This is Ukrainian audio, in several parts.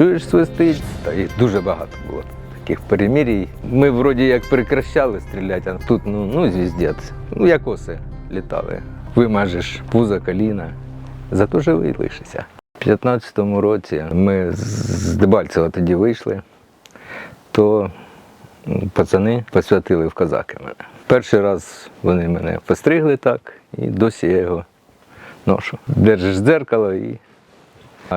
чуєш свистить, та їх дуже багато було таких перемірій. Ми вроді як прекращали стріляти, а тут ну, ну звіздець. Ну як оси літали. Вимажеш пузо, коліна, зато живий лишишся. У 15-му році ми з Дебальцева тоді вийшли, то пацани посвятили в козаки мене. Перший раз вони мене постригли так, і досі я його ношу. Держиш дзеркало і.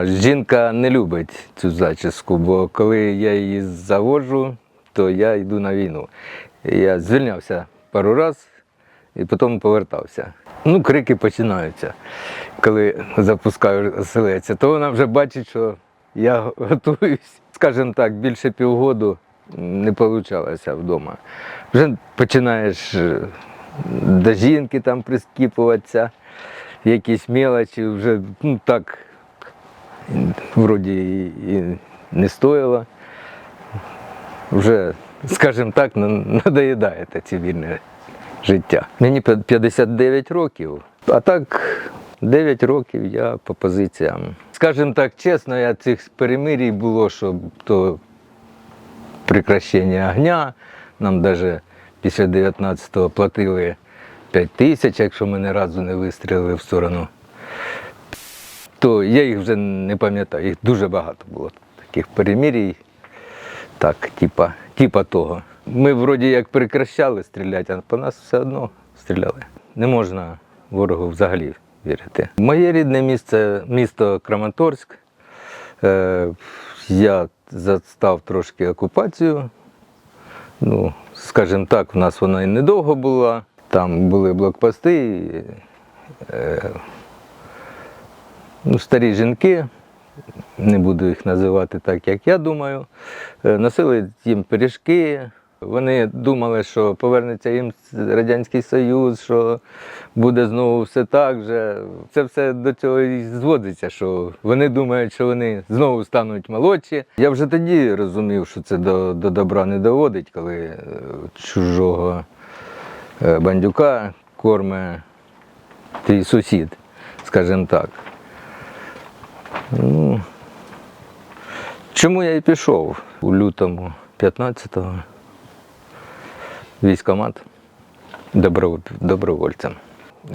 Жінка не любить цю зачіску, бо коли я її заводжу, то я йду на війну. Я звільнявся пару разів і потім повертався. Ну, крики починаються. Коли запускаю оселеця, то вона вже бачить, що я готуюсь. Скажімо так, більше півгоду не вийшло вдома. Вже починаєш е, до жінки там прискіпуватися, якісь мелочі, вже ну, так вроді і, не стоїло. Вже, скажімо так, на- надоїдає те цивільне життя. Мені 59 років, а так 9 років я по позиціям. Скажімо так, чесно, я цих перемирій було, що то прекращення огня. Нам навіть після 19-го платили 5 тисяч, якщо ми ні разу не вистрілили в сторону то я їх вже не пам'ятаю. Їх дуже багато було таких перемірій. Так, типа, типа того. Ми вроді як прекращали стріляти, а по нас все одно стріляли. Не можна ворогу взагалі вірити. Моє рідне місце місто Краматорськ. Е, я застав трошки окупацію. Ну, скажімо так, в нас вона і недовго була. Там були блокпости. Ну, старі жінки, не буду їх називати так, як я думаю, е, носили їм пиріжки. Вони думали, що повернеться їм Радянський Союз, що буде знову все так же. Це все до цього і зводиться, що вони думають, що вони знову стануть молодші. Я вже тоді розумів, що це до, до добра не доводить, коли е, чужого е, бандюка корме твій сусід, скажімо так. Ну, чому я і пішов у лютому 15-го військомат добро- добровольцем.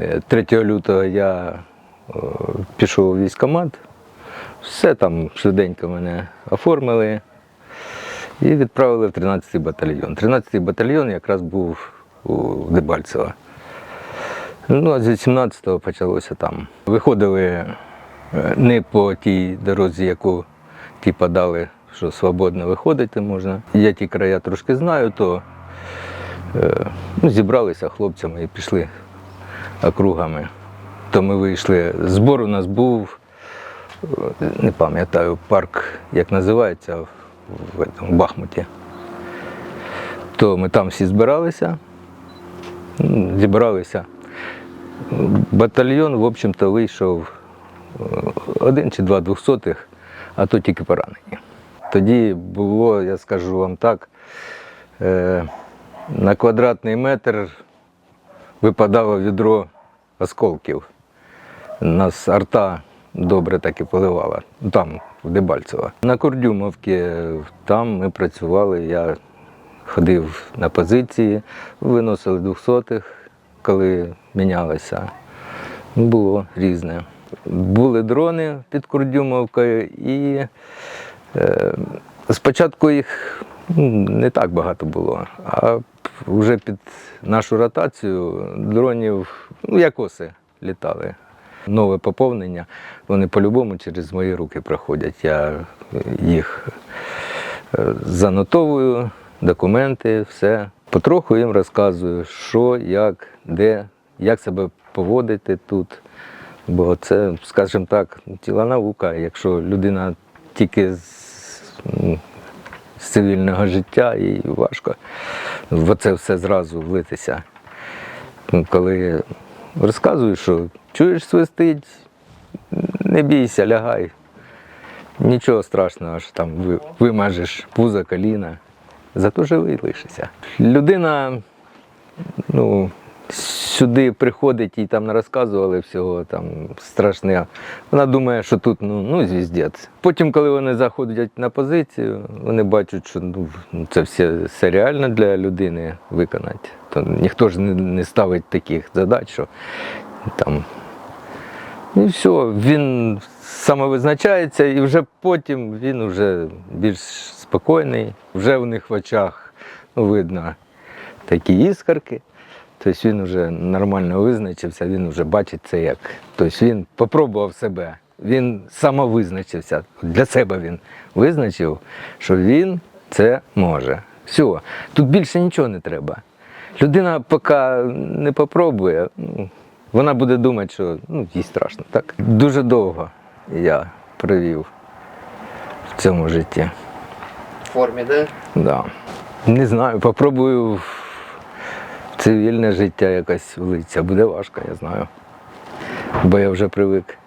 Е, 3 лютого я е, пішов у військомат, все там швиденько мене оформили і відправили в 13-й батальйон. 13-й батальйон якраз був у Дебальцево. Ну, а з 18-го почалося там. Виходили е, не по тій дорозі, яку типа дали, що свободно виходити можна. Я ті края трошки знаю, то е, ну, зібралися хлопцями і пішли округами. То ми вийшли. Збор у нас був, е, не пам'ятаю, парк, як називається, в, в, Бахмуті. То ми там всі збиралися, зібралися. Батальйон, в общем-то, вийшов е, один чи два двохсотих, а то тільки поранені. Тоді було, я скажу вам так, е, на квадратний метр випадало відро осколків. Нас арта добре так і поливала, там, в Дебальцево. На Кордюмовці, там ми працювали, я ходив на позиції, виносили двохсотих, коли мінялося. Було різне. Були дрони під Курдюмовкою і е, спочатку їх ну, не так багато було, а вже під нашу ротацію дронів, ну як оси літали. Нове поповнення, вони по-любому через мої руки проходять. Я їх е, занотовую, документи, все. Потроху їм розказую, що, як, де, як себе поводити тут. Бо це, скажімо так, ціла наука. Якщо людина тільки з, ну, з цивільного життя, їй важко в це все зразу влитися. Ну, Коли розказую, що чуєш свистить, не бійся, лягай. Нічого страшного, що там ви- вимажеш пузо, коліна. Зато живий лишишся. Людина, ну, сюди приходить і там не розказували всього там страшне. Вона думає, що тут ну, ну звіздець. Потім, коли вони заходять на позицію, вони бачать, що ну, це все, все реально для людини виконати. То ніхто ж не, не ставить таких задач, що там. І все, він самовизначається, і вже потім він вже більш спокійний. Вже в них в очах ну, видно такі іскорки. Тобто він вже нормально визначився, він вже бачить це як. Тобто він попробував себе, він самовизначився. Для себе він визначив, що він це може. Все, тут більше нічого не треба. Людина, поки не попробує, ну, вона буде думати, що ну, їй страшно. Так? Дуже довго я провів в цьому житті. В формі, да? Да. Не знаю, попробую цивільне життя якось влитися. Буде важко, я знаю. Бо я вже привик.